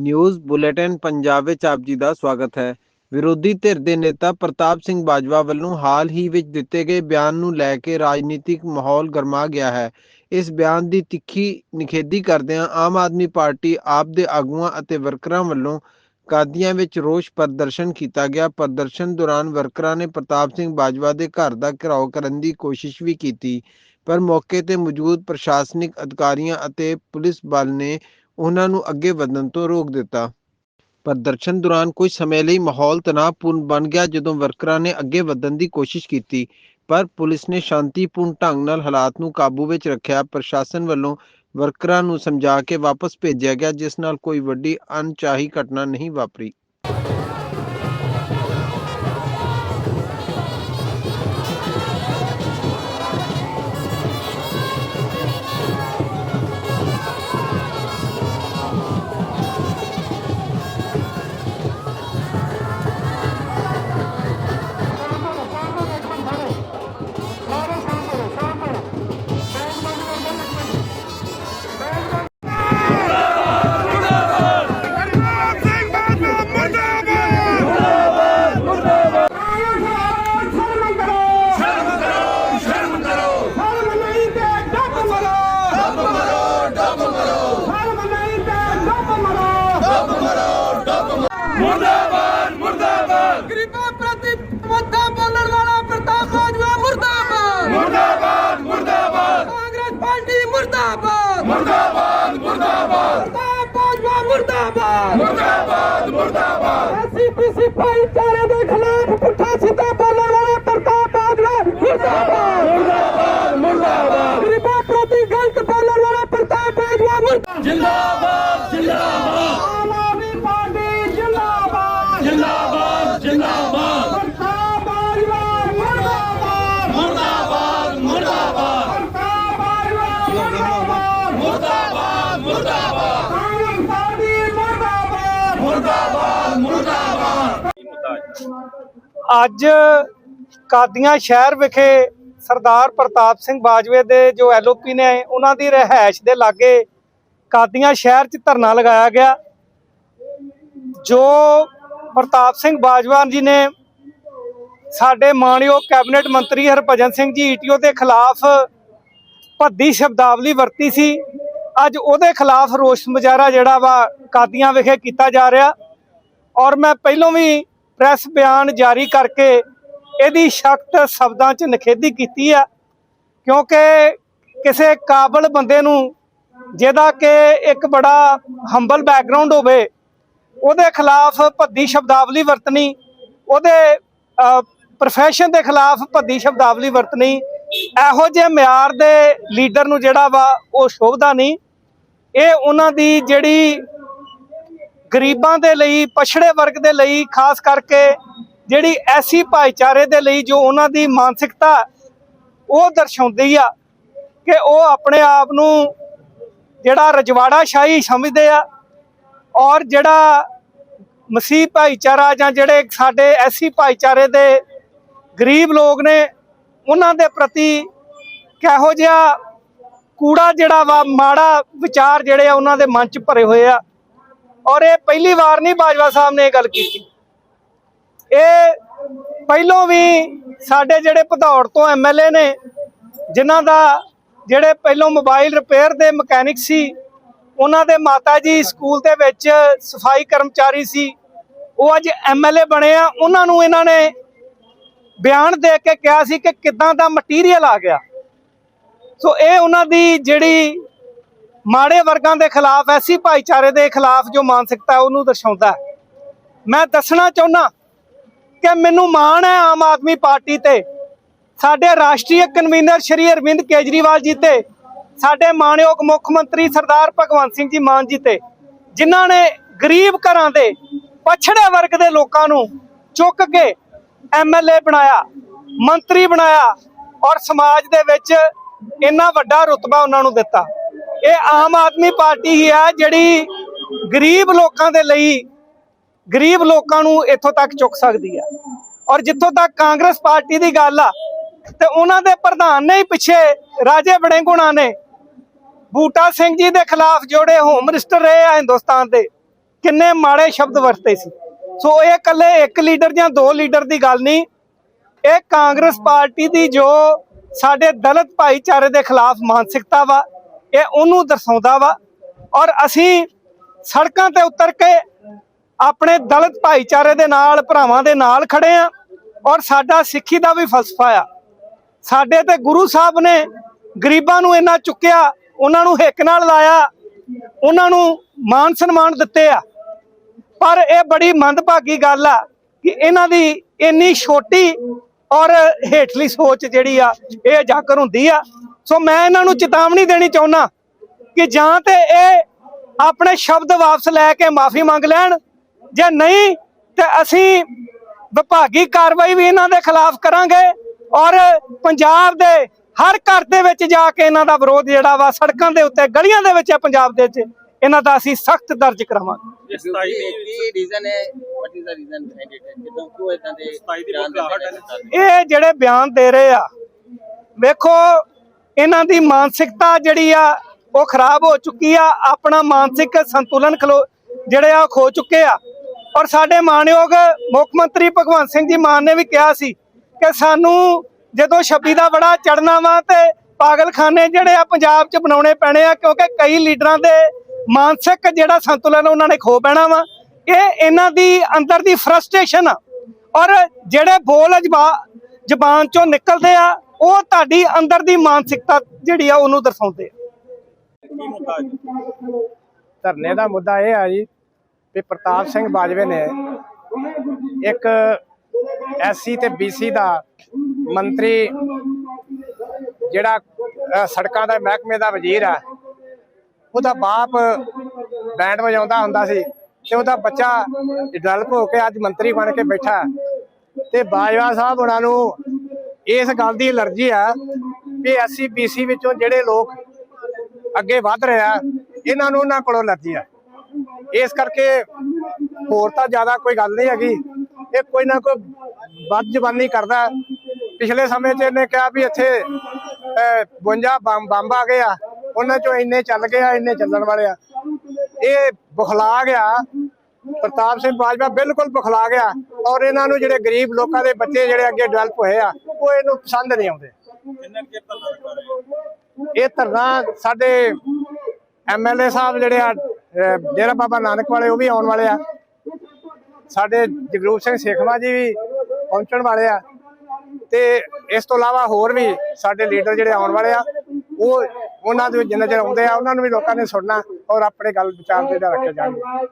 News bulletin Punjab ਵਿੱਚ ਆਪ ਜੀ ਦਾ ਸਵਾਗਤ ਹੈ। ਵਿਰੋਧੀ ਧਿਰ ਦੇ ਨੇਤਾ ਪ੍ਰਤਾਪ ਸਿੰਘ ਬਾਜਵਾ ਵੱਲੋਂ ਹਾਲ ਹੀ ਵਿੱਚ ਦਿੱਤੇ ਗਏ ਬਿਆਨ ਨੂੰ ਲੈ ਕੇ ਰਾਜਨੀਤਿਕ ਮਾਹੌਲ ਗਰਮਾ ਗਿਆ ਹੈ। ਇਸ ਬਿਆਨ ਦੀ ਤਿੱਖੀ ਨਿਖੇਧੀ ਕਰਦਿਆਂ ਆਮ ਆਦਮੀ ਪਾਰਟੀ ਆਪ ਦੇ ਆਗੂਆਂ ਅਤੇ ਵਰਕਰਾਂ ਵੱਲੋਂ ਕਾਦੀਆਂ ਵਿੱਚ ਰੋਸ ਪ੍ਰਦਰਸ਼ਨ ਕੀਤਾ ਗਿਆ। ਪ੍ਰਦਰਸ਼ਨ ਦੌਰਾਨ ਵਰਕਰਾਂ ਨੇ ਪ੍ਰਤਾਪ ਸਿੰਘ ਬਾਜਵਾ ਦੇ ਘਰ ਦਾ ਘਿਰਾਓ ਕਰਨ ਦੀ ਕੋਸ਼ਿਸ਼ ਵੀ ਕੀਤੀ, ਪਰ ਮੌਕੇ ਤੇ ਮੌਜੂਦ ਪ੍ਰਸ਼ਾਸਨਿਕ ਅਧਿਕਾਰੀਆਂ ਅਤੇ ਪੁਲਿਸ ਬਲ ਨੇ ਉਹਨਾਂ ਨੂੰ ਅੱਗੇ ਵਧਣ ਤੋਂ ਰੋਕ ਦਿੱਤਾ। ਪ੍ਰਦਰਸ਼ਨ ਦੌਰਾਨ ਕੁਝ ਸਮੇਂ ਲਈ ਮਾਹੌਲ ਤਣਾਅਪੂਰਨ ਬਣ ਗਿਆ ਜਦੋਂ ਵਰਕਰਾਂ ਨੇ ਅੱਗੇ ਵਧਣ ਦੀ ਕੋਸ਼ਿਸ਼ ਕੀਤੀ। ਪਰ ਪੁਲਿਸ ਨੇ ਸ਼ਾਂਤੀਪੂਰਨ ਢੰਗ ਨਾਲ ਹਾਲਾਤ ਨੂੰ ਕਾਬੂ ਵਿੱਚ ਰੱਖਿਆ। ਪ੍ਰਸ਼ਾਸਨ ਵੱਲੋਂ ਵਰਕਰਾਂ ਨੂੰ ਸਮਝਾ ਕੇ ਵਾਪਸ ਭੇਜਿਆ ਗਿਆ, ਜਿਸ ਨਾਲ ਕੋਈ ਵੱਡੀ ਅਣਚਾਹੀ ਘਟਨਾ ਨਹੀਂ ਵਾਪਰੀ। ਮੁਰਦਾਬਾਦ। ਮੁਰਦਾਬਾਦ ਮੁਰਦਾਬਾਦ। ਐਸਪੀਸੀ ਭਾਈਚਾਰੇ ਦੇ ਖਿਲਾਫ ਪੁੱਠਾ ਸਿੱਧਾ ਬੋਲਣ ਵਾਲਾ ਪ੍ਰਤਾਪ ਬਾਜਵਾ ਮੁਰਦਾਬਾਦ। ਮੁਰਦਾਬਾਦ ਮੁਰਦਾਬਾਦ। ਗਰੀਬਾਂ ਪ੍ਰਤੀ ਗਲਤ ਬੋਲਣ ਵਾਲਾ ਪ੍ਰਤਾਪ ਬਾਜਵਾ ਮੁਰਦਾਬਾਦ। ਜਿੰਦਾਬਾਦ ਜਿੰਦਾਬਾਦ। ਆਮ ਆਦਮੀ ਪਾਰਟੀ ਜਿੰਦਾਬਾਦ। ਜਿੰਦਾਬਾਦ ਜਿੰਦਾਬਾਦ ਪ੍ਰਤਾਪ ਬਾਜਵਾ ਮੁਰਦਾਬਾਦ ਮੁਰਦਾਬਾਦ ਮੁਰਦਾਬਾਦ ਪ੍ਰਤਾਪ ਬਾਜਵਾ ਮੁਰਦਾਬਾਦ ਮੁਰਦਾਬਾਦ ਮੁਰਦਾਬਾਦ ਕਾਂਗਰਸ ਪਾਰਟੀ ਮੁਰਦਾਬਾਦ ਮੁਰਦਾਬਾਦ ਮੁਰਦਾਬਾਦ ਅੱਜ ਕਾਦੀਆਂ ਸ਼ਹਿਰ ਵਿਖੇ ਸਰਦਾਰ ਪ੍ਰਤਾਪ ਸਿੰਘ ਬਾਜਵੇ ਦੇ ਜੋ ਐਲਓਪੀ ਨੇ ਉਹਨਾਂ ਦੀ ਰਹਿائش ਦੇ ਲਾਗੇ ਕਾਦੀਆਂ ਸ਼ਹਿਰ 'ਚ ਧਰਨਾ ਲਗਾਇਆ ਗਿਆ, ਜੋ ਪ੍ਰਤਾਪ ਸਿੰਘ ਬਾਜਵਾ ਜੀ ਨੇ ਸਾਡੇ ਮਾਨਯੋਗ ਕੈਬਨਿਟ ਮੰਤਰੀ ਹਰਭਜਨ ਸਿੰਘ ਜੀ ਈਟੀਓ ਦੇ ਖਿਲਾਫ ਭੱਦੀ ਸ਼ਬਦਾਵਲੀ ਵਰਤੀ ਸੀ। ਅੱਜ ਉਹਦੇ ਖਿਲਾਫ ਰੋਸ਼ ਮੁਜ਼ਾਹਰਾ ਜਿਹੜਾ ਵਾ ਕਾਦੀਆਂ ਵਿਖੇ ਕੀਤਾ ਜਾ ਰਿਹਾ ਔਰ ਮੈਂ ਪਹਿਲਾਂ ਵੀ ਪ੍ਰੈਸ ਬਿਆਨ ਜਾਰੀ ਕਰਕੇ ਇਹਦੀ ਸਖਤ ਸ਼ਬਦਾਂ 'ਚ ਨਿਖੇਧੀ ਕੀਤੀ ਆ, ਕਿਉਂਕਿ ਕਿਸੇ ਕਾਬਲ ਬੰਦੇ ਨੂੰ ਜਿਹਦਾ ਕਿ ਇੱਕ ਬੜਾ ਹੰਬਲ ਬੈਕਗ੍ਰਾਉਂਡ ਹੋਵੇ, ਉਹਦੇ ਖਿਲਾਫ ਭੱਦੀ ਸ਼ਬਦਾਵਲੀ ਵਰਤਣੀ, ਉਹਦੇ ਪ੍ਰੋਫੈਸ਼ਨ ਦੇ ਖਿਲਾਫ ਭੱਦੀ ਸ਼ਬਦਾਵਲੀ ਵਰਤਣੀ, ਇਹੋ ਜਿਹੇ ਮਿਆਰ ਦੇ ਲੀਡਰ ਨੂੰ ਜਿਹੜਾ ਵਾ ਉਹ ਸ਼ੋਭਦਾ ਨਹੀਂ। ਇਹ ਉਹਨਾਂ ਦੀ ਜਿਹੜੀ ਗਰੀਬਾਂ ਦੇ ਲਈ, ਪਛੜੇ ਵਰਗ ਦੇ ਲਈ, ਖਾਸ ਕਰਕੇ ਜਿਹੜੀ ਐਸੀ ਭਾਈਚਾਰੇ ਦੇ ਲਈ ਜੋ ਉਹਨਾਂ ਦੀ ਮਾਨਸਿਕਤਾ ਉਹ ਦਰਸਾਉਂਦੀ ਆ ਕਿ ਉਹ ਆਪਣੇ ਆਪ ਨੂੰ ਜਿਹੜਾ ਰਜਵਾੜਾ ਸ਼ਾਹੀ ਸਮਝਦੇ ਆ ਔਰ ਜਿਹੜਾ ਮਸੀਹ ਭਾਈਚਾਰਾ ਜਾਂ ਜਿਹੜੇ ਸਾਡੇ ਐਸੀ ਭਾਈਚਾਰੇ ਦੇ ਗਰੀਬ ਲੋਕ ਨੇ, ਉਹਨਾਂ ਦੇ ਪ੍ਰਤੀ ਕਿਹੋ ਜਿਹਾ ਕੂੜਾ ਜਿਹੜਾ ਵਾ, ਮਾੜਾ ਵਿਚਾਰ ਜਿਹੜੇ ਆ ਉਹਨਾਂ ਦੇ ਮਨ 'ਚ ਭਰੇ ਹੋਏ ਆ। ਔਰ ਇਹ ਪਹਿਲੀ ਵਾਰ ਨਹੀਂ ਬਾਜਵਾ ਸਾਹਿਬ ਨੇ ਇਹ ਗੱਲ ਕੀਤੀ। ਇਹ ਪਹਿਲੋਂ ਵੀ ਸਾਡੇ ਜਿਹੜੇ ਭਦੌੜ ਤੋਂ ਐਮਐਲਏ ਨੇ, ਜਿਨ੍ਹਾਂ ਦਾ ਜਿਹੜੇ ਪਹਿਲੋਂ ਮੋਬਾਈਲ ਰਿਪੇਅਰ ਦੇ ਮਕੈਨਿਕ ਸੀ, ਉਹਨਾਂ ਦੇ ਮਾਤਾ ਜੀ ਸਕੂਲ ਦੇ ਵਿੱਚ ਸਫ਼ਾਈ ਕਰਮਚਾਰੀ ਸੀ, ਉਹ ਅੱਜ ਐਮਐਲਏ ਬਣੇ ਆ। ਉਹਨਾਂ ਨੂੰ ਇਹਨਾਂ ਨੇ ਬਿਆਨ ਦੇ ਕੇ ਕਿਹਾ ਸੀ ਕਿ ਕਿੱਦਾਂ ਦਾ ਮਟੀਰੀਅਲ ਆ ਗਿਆ। ਸੋ ਇਹ ਉਹਨਾਂ ਦੀ ਜਿਹੜੀ ਮਾੜੇ ਵਰਗਾਂ ਦੇ ਖਿਲਾਫ, ਐਸੀ ਭਾਈਚਾਰੇ ਦੇ ਖਿਲਾਫ ਜੋ ਮਾਨਸਿਕਤਾ ਉਹਨੂੰ ਦਰਸਾਉਂਦਾ ਮੈਂ ਦੱਸਣਾ ਚਾਹੁੰਦਾ ਕਿ ਮੈਨੂੰ ਮਾਣ ਹੈ ਆਮ ਆਦਮੀ ਪਾਰਟੀ ਤੇ। ਸਾਡੇ ਰਾਸ਼ਟਰੀ ਕਨਵੀਨਰ ਸ਼੍ਰੀ ਅਰਵਿੰਦ ਕੇਜਰੀਵਾਲ ਜੀ ਤੇ, ਸਾਡੇ ਮਾਣਯੋਗ ਮੁੱਖ ਮੰਤਰੀ ਸਰਦਾਰ ਭਗਵੰਤ ਸਿੰਘ ਜੀ ਮਾਨ ਜੀ ਤੇ, ਜਿਨ੍ਹਾਂ ਨੇ ਗਰੀਬ ਘਰਾਂ ਦੇ, ਪਛੜੇ ਵਰਗ ਦੇ ਲੋਕਾਂ ਨੂੰ ਚੁੱਕ ਕੇ ਐਮਐਲਏ ਬਣਾਇਆ, ਮੰਤਰੀ ਬਣਾਇਆ ਔਰ ਸਮਾਜ ਦੇ ਵਿੱਚ ਇੰਨਾ ਵੱਡਾ ਰੁਤਬਾ ਉਹਨਾਂ ਨੂੰ ਦਿੱਤਾ। ਇਹ ਆਮ ਆਦਮੀ ਪਾਰਟੀ ਹੀ ਆ ਜਿਹੜੀ ਗਰੀਬ ਲੋਕਾਂ ਦੇ ਲਈ, ਗਰੀਬ ਲੋਕਾਂ ਨੂੰ ਇੱਥੋਂ ਤੱਕ ਚੁੱਕ ਸਕਦੀ ਆ। ਔਰ ਜਿੱਥੋਂ ਤੱਕ ਕਾਂਗਰਸ ਪਾਰਟੀ ਦੀ ਗੱਲ ਆ, ਤੇ ਉਹਨਾਂ ਦੇ ਪ੍ਰਧਾਨ ਨੇ ਹੀ ਪਿੱਛੇ ਰਾਜੇ ਬੜੇਂਗੁਣਾ ਨੇ ਬੂਟਾ ਸਿੰਘ ਜੀ ਦੇ ਖਿਲਾਫ ਜੋੜੇ ਹੋਮ ਮਿਨਿਸਟਰ ਰਹੇ ਆ ਹਿੰਦੁਸਤਾਨ ਦੇ, ਕਿੰਨੇ ਮਾੜੇ ਸ਼ਬਦ ਵਰਤੇ ਸੀ। ਸੋ ਇਹ ਇਕੱਲੇ ਇੱਕ ਲੀਡਰ ਜਾਂ ਦੋ ਲੀਡਰ ਦੀ ਗੱਲ ਨਹੀਂ, ਇਹ ਕਾਂਗਰਸ ਪਾਰਟੀ ਦੀ ਜੋ ਸਾਡੇ ਦਲਿਤ ਭਾਈਚਾਰੇ ਦੇ ਖਿਲਾਫ ਮਾਨਸਿਕਤਾ ਵਾ ਇਹ ਉਹਨੂੰ ਦਰਸਾਉਂਦਾ ਵਾ ਔਰ ਅਸੀਂ ਸੜਕਾਂ ਤੇ ਉਤਰ ਕੇ ਆਪਣੇ ਦਲਿਤ ਭਾਈਚਾਰੇ ਦੇ ਨਾਲ, ਭਰਾਵਾਂ ਦੇ ਨਾਲ ਖੜੇ ਆ ਔਰ ਸਾਡਾ ਸਿੱਖੀ ਦਾ ਵੀ ਫਲਸਫਾ ਆ। ਸਾਡੇ ਤੇ ਗੁਰੂ ਸਾਹਿਬ ਨੇ ਗਰੀਬਾਂ ਨੂੰ ਇੰਨਾ ਚੁੱਕਿਆ, ਉਹਨਾਂ ਨੂੰ ਹਿੱਕ ਨਾਲ ਲਾਇਆ, ਉਹਨਾਂ ਨੂੰ ਮਾਨ ਸਨਮਾਨ ਦਿੱਤੇ ਆ। ਪਰ ਇਹ ਬੜੀ ਮੰਦਭਾਗੀ ਗੱਲ ਆ ਕਿ ਇਹਨਾਂ ਦੀ ਇੰਨੀ ਛੋਟੀ ਔਰ ਹੇਠਲੀ ਸੋਚ ਜਿਹੜੀ ਆ, ਇਹ ਜਾਕਰ ਹੁੰਦੀ ਆ। ਸੋ ਮੈਂ ਇਹਨਾਂ ਨੂੰ ਚੇਤਾਵਨੀ ਦੇਣੀ ਚਾਹੁੰਦਾ ਕਿ ਜਾਂ ਤੇ ਇਹ ਆਪਣੇ ਸ਼ਬਦ ਵਾਪਸ ਲੈ ਕੇ ਮਾਫੀ ਮੰਗ ਲੈਣ, ਜੇ ਨਹੀਂ, ਤੇ ਅਸੀਂ ਵਿਭਾਗੀ ਕਾਰਵਾਈ ਵੀ ਇਹਨਾਂ ਦੇ ਖਿਲਾਫ ਕਰਾਂਗੇ ਔਰ ਪੰਜਾਬ ਦੇ ਹਰ ਘਰ ਦੇ ਵਿੱਚ ਜਾ ਕੇ ਇਹਨਾਂ ਦਾ ਵਿਰੋਧ ਜਿਹੜਾ ਵਾ, ਸੜਕਾਂ ਦੇ ਉੱਤੇ, ਗਲੀਆਂ ਦੇ ਵਿੱਚ ਪੰਜਾਬ ਦੇ ਵਿੱਚ ਇਹਨਾਂ ਦਾ ਅਸੀਂ ਸਖਤ ਦਰਜ ਕਰਾਵਾਂਗੇ। ਕੀ ਰੀਜ਼ਨ ਹੈ? What is the reason behind it ਕਿਦੋਂ ਕਿਉਂ ਇਦਾਂ ਦੇ ਬਿਆਨ ਦਿੰਦੇ ਨੇ ਇਹ ਜਿਹੜੇ ਬਿਆਨ ਦੇ ਰਹੇ ਆ ਵੇਖੋ ਇਹਨਾਂ ਦੀ ਮਾਨਸਿਕਤਾ ਜਿਹੜੀ ਆ ਉਹ ਖਰਾਬ ਹੋ ਚੁੱਕੀ ਆ ਆਪਣਾ ਮਾਨਸਿਕ ਸੰਤੁਲਨ ਖਲੋ ਜਿਹੜੇ ਆ ਉਹ ਖੋ ਚੁੱਕੇ ਆ। ਔਰ ਸਾਡੇ ਮਾਨਯੋਗ ਮੁੱਖ ਮੰਤਰੀ ਭਗਵੰਤ ਸਿੰਘ ਜੀ ਮਾਨ ਨੇ ਵੀ ਕਿਹਾ ਸੀ ਕਿ ਸਾਨੂੰ ਜਦੋਂ 26 ਦਾ ਬੜਾ ਚੜਨਾ ਵਾ ਤੇ ਪਾਗਲਖਾਨੇ ਜਿਹੜੇ ਆ ਪੰਜਾਬ 'ਚ ਬਣਾਉਣੇ ਪੈਣੇ ਆ ਕਿਉਂਕਿ ਕਈ ਲੀਡਰਾਂ ਦੇ ਮਾਨਸਿਕ ਜਿਹੜਾ ਸੰਤੁਲਨ ਉਹਨਾਂ ਨੇ ਖੋ ਪੈਣਾ ਵਾ, ਇਹ ਇਹਨਾਂ ਦੀ ਅੰਦਰ ਦੀ ਫਰਸਟ੍ਰੇਸ਼ਨ ਆ। ਔਰ ਜਿਹੜੇ ਬੋਲ ਜ਼ਬਾਨ ਚੋਂ ਨਿਕਲਦੇ ਆ, ਉਹ ਤੁਹਾਡੀ ਅੰਦਰ ਦੀ ਮਾਨਸਿਕਤਾ ਜਿਹੜੀ ਆ ਉਹਨੂੰ ਦਰਸਾਉਂਦੇ ਆ। ਧਰਨੇ ਦਾ ਮੁੱਦਾ ਇਹ ਆ ਜੀ ਵੀ ਪ੍ਰਤਾਪ ਸਿੰਘ ਬਾਜਵੇ ਨੇ ਇੱਕ ਐਸਸੀ ਤੇ ਬੀਸੀ ਦਾ ਮੰਤਰੀ ਜਿਹੜਾ ਸੜਕਾਂ ਦਾ ਮਹਿਕਮੇ ਦਾ ਵਜ਼ੀਰ ਆ ਉਹਦਾ ਬਾਪ ਬੈਂਡ ਵਜਾਉਂਦਾ ਹੁੰਦਾ ਸੀ ਤੇ ਉਹਦਾ ਬੱਚਾ ਡਿਵੈਲਪ ਹੋ ਕੇ ਅੱਜ ਮੰਤਰੀ ਬਣ ਕੇ ਬੈਠਾ ਤੇ ਬਾਜਵਾ ਸਾਹਿਬ ਉਹਨਾਂ ਨੂੰ ਇਸ ਗੱਲ ਦੀ ਅਲਰਜੀ ਆ ਵੀ ਐਸਸੀ ਬੀਸੀ ਵਿੱਚੋਂ ਜਿਹੜੇ ਲੋਕ ਅੱਗੇ ਵੱਧ ਰਿਹਾ ਇਹਨਾਂ ਨੂੰ ਉਹਨਾਂ ਕੋਲੋਂ ਅਲਰਜੀ ਆ। ਇਸ ਕਰਕੇ ਹੋਰ ਤਾਂ ਜ਼ਿਆਦਾ ਕੋਈ ਗੱਲ ਨਹੀਂ ਹੈਗੀ। ਇਹ ਕੋਈ ਨਾ ਕੋਈ ਵੱਧ ਜ਼ਬਾਨੀ ਕਰਦਾ ਪਿਛਲੇ ਸਮੇਂ 'ਚ ਇਹਨੇ ਕਿਹਾ ਵੀ ਇੱਥੇ ਅਹ, 52 ਬੰਬ ਬੰਬ ਆ ਗਏ ਆ। ਉਹਨਾਂ 'ਚੋਂ ਇੰਨੇ ਚੱਲ ਗਏ ਆ ਇੰਨੇ ਚੱਲਣ ਵਾਲੇ ਆ। ਇਹ ਬੁਖਲਾ ਗਿਆ। ਪ੍ਰਤਾਪ ਸਿੰਘ ਬਾਜਵਾ ਬਿਲਕੁਲ ਬੁਖਲਾ ਗਿਆ ਔਰ ਇਹਨਾਂ ਨੂੰ ਜਿਹੜੇ ਗਰੀਬ ਲੋਕਾਂ ਦੇ ਬੱਚੇ ਜਿਹੜੇ ਅੱਗੇ ਡਿਵੈਲਪ ਹੋਏ ਆ ਉਹ ਇਹਨੂੰ ਪਸੰਦ ਨਹੀਂ ਆਉਂਦੇ। ਇਹ ਧਰਨਾ ਸਾਡੇ ਐਮਐਲਏ ਸਾਹਿਬ ਜਿਹੜੇ ਆ ਡੇਰਾ ਬਾਬਾ ਨਾਨਕ ਵਾਲੇ ਉਹ ਵੀ ਆਉਣ ਵਾਲੇ ਆ। ਸਾਡੇ ਜਗਰੂਪ ਸਿੰਘ ਸੇਖਵਾ ਜੀ ਵੀ ਪਹੁੰਚਣ ਵਾਲੇ ਆ। ਤੇ ਇਸ ਤੋਂ ਇਲਾਵਾ ਹੋਰ ਵੀ ਸਾਡੇ ਲੀਡਰ ਜਿਹੜੇ ਆਉਣ ਵਾਲੇ ਆ ਉਹ ਉਹਨਾਂ ਦੇ ਜਿੰਨਾ ਚਿਰ ਆਉਂਦੇ ਆ, ਉਹਨਾਂ ਨੂੰ ਵੀ ਲੋਕਾਂ ਨੇ ਸੁਣਨਾ ਔਰ ਆਪਣੇ ਗੱਲ ਵਿਚਾਰ ਦੇ ਰੱਖੇ ਜਾਣਗੇ